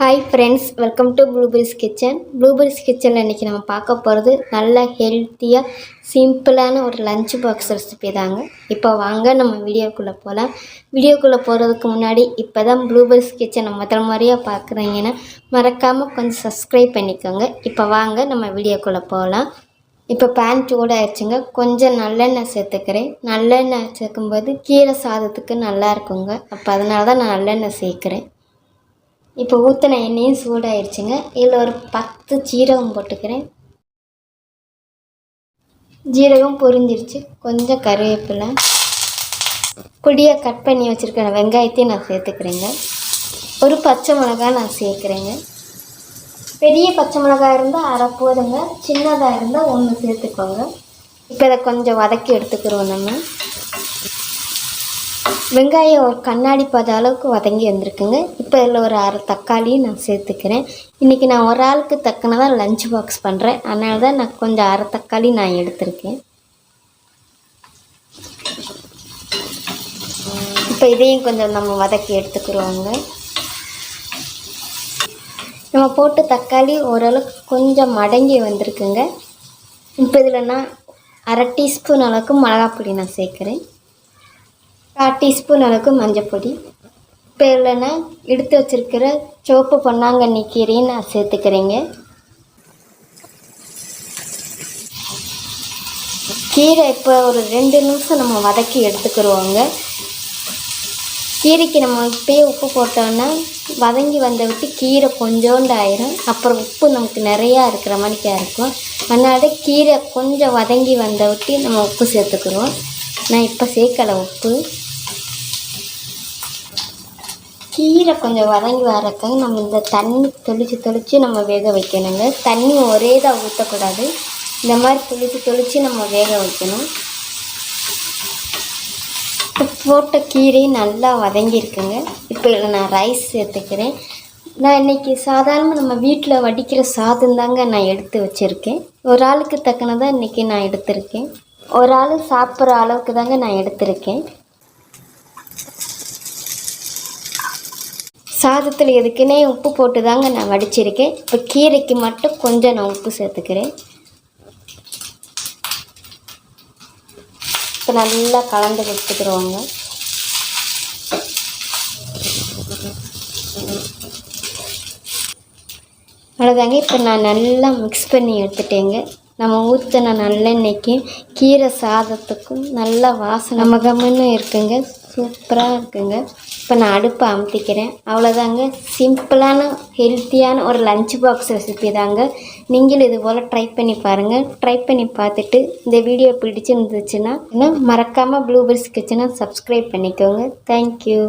Hi friends welcome to blueberries kitchen blueberries கிச்சனில் இன்றைக்கி நம்ம பார்க்க போகிறது நல்ல ஹெல்த்தியாக சிம்பிளான ஒரு லஞ்ச் பாக்ஸ் ரெசிபி தாங்க. இப்போ வாங்க நம்ம வீடியோக்குள்ளே போகலாம் வீடியோக்குள்ளே போகிறதுக்கு முன்னாடி இப்போ தான் ப்ளூபெரிஸ் கிச்சனை முதல் முறையாக பார்க்குறீங்கன்னா மறக்காமல் கொஞ்சம் சப்ஸ்கிரைப் பண்ணிக்கோங்க. இப்போ வாங்க நம்ம வீடியோக்குள்ளே போகலாம் இப்போ பேன் சூடாகிடுச்சுங்க கொஞ்சம் நல்லெண்ணெய் சேர்த்துக்கிறேன். நல்லெண்ணெய் சேர்க்கும்போது கீரை சாதத்துக்கு நல்லா இருக்குங்க. அப்போ அதனால தான் நான் நல்லெண்ணெய் சேர்க்குறேன். இப்போ ஊற்றின எண்ணெயும் சூடாயிருச்சுங்க. இதில் ஒரு பத்து ஜீரகம் போட்டுக்கிறேன். ஜீரகம் பொரிஞ்சிருச்சு. கொஞ்சம் கருவேப்பிலை. பொடியாக கட் பண்ணி வச்சுருக்கிற வெங்காயத்தையும் நான் சேர்த்துக்கிறேங்க. ஒரு பச்சை மிளகாய் நான் சேர்க்குறேங்க. பெரிய பச்சை மிளகாய் இருந்தால் அரை போதுங்க. சின்னதாக இருந்தால் ஒன்று சேர்த்துக்கோங்க. இப்போ இதை கொஞ்சம் வதக்கி எடுத்துக்கிறோம் நம்ம. வெங்காயம் ஒரு கண்ணாடி பாத அளவுக்கு வதங்கி வந்திருக்குங்க. இப்போ இதில் ஒரு அரை தக்காளியும் நான் சேர்த்துக்கிறேன். இன்றைக்கி நான் ஒரு ஆளுக்கு தக்கனதாக லஞ்ச் பாக்ஸ் பண்ணுறேன் அதனால தான் நான் கொஞ்சம் அரை தக்காளி நான் எடுத்திருக்கேன். இப்போ இதையும் கொஞ்சம் நம்ம வதக்கி எடுத்துக்கிறோங்க. நம்ம போட்டு தக்காளி ஓரளவுக்கு கொஞ்சம் மடங்கி வந்திருக்குங்க. இப்போ இதில் நான் அரை டீஸ்பூன் அளவுக்கு மிளகாப்பொடி நான் சேர்க்குறேன். கால் டீஸ்பூன் அளவுக்கு மஞ்சப்பொடி இப்போ இல்லைன்னா எடுத்து வச்சுருக்கிற சிவப்பு பொன்னாங்கண்ணி கீரையும் நான் சேர்த்துக்கிறேங்க. கீரை இப்போ ஒரு ரெண்டு நிமிஷம் நம்ம வதக்கி எடுத்துக்கிடுவோங்க கீரைக்கு நம்ம இப்போயே உப்பு போட்டோன்னா வதங்கி வந்த விட்டு கீரை கொஞ்சோண்டு ஆயிரும். அப்புறம் உப்பு நமக்கு நிறையா இருக்கிற மாதிரிக்கா இருக்கும். அதனால கீரை கொஞ்சம் வதங்கி வந்த விட்டு நம்ம உப்பு சேர்த்துக்குருவோம். நான் இப்போ சேர்க்கலை உப்பு. கீரை கொஞ்சம் வதங்கி வரக்க நம்ம இந்த தண்ணி தெளித்து தெளித்து நம்ம வேக வைக்கணுங்க. தண்ணி ஒரே தான் ஊற்றக்கூடாது இந்த மாதிரி தெளித்து தெளித்து நம்ம வேக வைக்கணும். இப்போ போட்ட கீரையும் நல்லா வதங்கியிருக்குங்க. இப்போ இதில் நான் ரைஸ் சேர்த்துக்கிறேன். நான் இன்றைக்கி சாதாரணமாக நம்ம வீட்டில் வடிக்கிற சாதம் தாங்க நான் எடுத்து வச்சுருக்கேன். ஒரு ஆளுக்கு தக்கனதான் இன்றைக்கி நான் எடுத்திருக்கேன். ஒரு ஆள் சாப்பிட்ற அளவுக்கு தாங்க நான் எடுத்திருக்கேன். சாதத்தில் எதுக்குன்னே உப்பு போட்டு தாங்க நான் வடிச்சிருக்கேன். இப்போ கீரைக்கு மட்டும் கொஞ்சம் நான் உப்பு சேர்த்துக்கிறேன். இப்போ நல்லா கலந்து கொடுத்துக்கிறோங்க. அவ்வளோதாங்க இப்போ நான் நல்லா மிக்ஸ் பண்ணி எடுத்துட்டேங்க. நம்ம ஊற்றின நல்லெண்ணெய்க்கு கீரை சாதத்துக்கும் நல்லா வாசனை. மகமுன்னு இருக்குங்க. சூப்பராக இருக்குங்க. இப்போ நான் அடுப்பை அமுத்திக்கிறேன். அவ்வளோதாங்க சிம்பிளான ஹெல்த்தியான ஒரு லஞ்ச் பாக்ஸ் ரெசிபி தாங்க. நீங்களும் இது போல் ட்ரை பண்ணி பாருங்கள் ட்ரை பண்ணி பார்த்துட்டு இந்த வீடியோ பிடிச்சிருந்துச்சுன்னா இன்னும் மறக்காமல் ப்ளூபெர்ஸ் கிச்சனை சப்ஸ்கிரைப் பண்ணிக்கோங்க. தேங்க்யூ